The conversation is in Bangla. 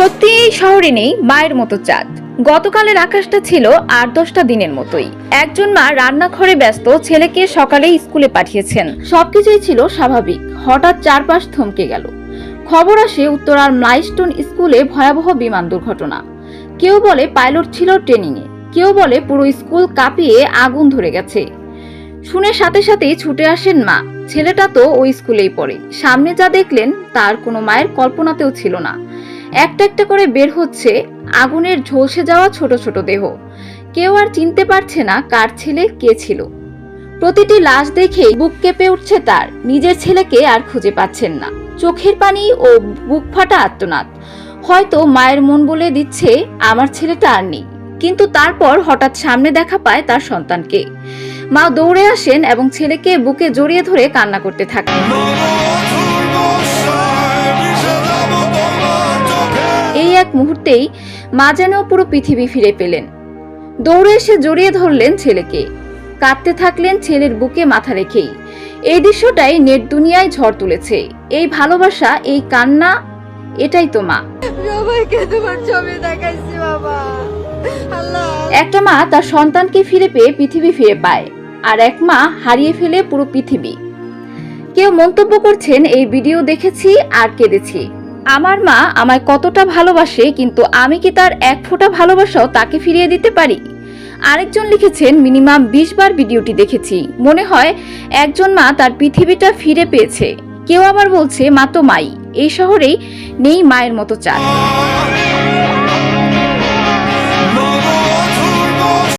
সত্যি এই শহরে নেই মায়ের মতো চাঁদ। গতকালের আকাশটা ছিল আট দশটা দিনের মতোই। একজন মা রান্নাঘরে ব্যস্ত ছেলেকে সকালে স্কুলে পাঠিয়েছেন। সবকিছুই ছিল স্বাভাবিক। হঠাৎ চারপাশ থমকে গেল। খবর আসে উত্তরার মাইস্টোন স্কুলে ভয়াবহ বিমান দুর্ঘটনা। কেউ বলে পাইলট ছিল ট্রেনিংয়ে। কেউ বলে পুরো স্কুল কাঁপিয়ে আগুন ধরে গেছে। শুনে সাথে সাথেই ছুটে আসেন মা। ছেলেটা তো ওই স্কুলেই পড়ে। সামনে যা দেখলেন, তার কোনো মায়ের কল্পনাতেও ছিল না। একটা একটা করে বের হচ্ছে, আগুনের ঝলসে যাওয়া ছোট ছোট দেহ। কেউ আর চিনতে পারছে না কার ছেলে কে ছিল। প্রতিটি লাশ দেখেই বুক কেঁপে উঠছে তার। নিজের ছেলেকে আর খুঁজে পাচ্ছেন না। চোখের পানি ও বুক ফাটা আত্মনাদ হয়তো মায়ের মন বলে দিচ্ছে, আমার ছেলেটা আর নেই। কিন্তু তারপর হঠাৎ সামনে দেখা পায় তার সন্তানকে। মা দৌড়ে আসেন এবং ছেলেকে বুকে জড়িয়ে ধরে কান্না করতে থাকেন। এক মুহূর্তেই মা যেন পুরো পৃথিবী ফিরে পেলেন। দৌড়ে এসে জড়িয়ে ধরলেন ছেলেকে। কাঁদতে থাকলেন ছেলের বুকে মাথা রেখেই। এই দৃশ্যটাই নেট দুনিয়ায় ঝড় তুলেছে। এই ভালোবাসা এই কান্না এটাই তো মা। একটা মা তার সন্তানকে ফিরে পেয়ে পৃথিবী ফিরে পায় আর এক মা হারিয়ে ফেলে পুরো পৃথিবী। কেউ মন্তব্য করছেন এই ভিডিও দেখেছি আর কেঁদেছি। আমার মা আমায় কতটা ভালোবাসে, কিন্তু আমি কি তার এক ফোঁটা ভালোবাসাও তাকে ফিরিয়ে দিতে পারি? আরেকজন লিখেছেন, মিনিমাম বিশ বার ভিডিওটি দেখেছি। মনে হয় একজন মা তার পৃথিবীটা ফিরে পেয়েছে। কেউ আবার বলছে, মা তো মাই। এই শহরেই নেই মায়ের মতো চাঁদ।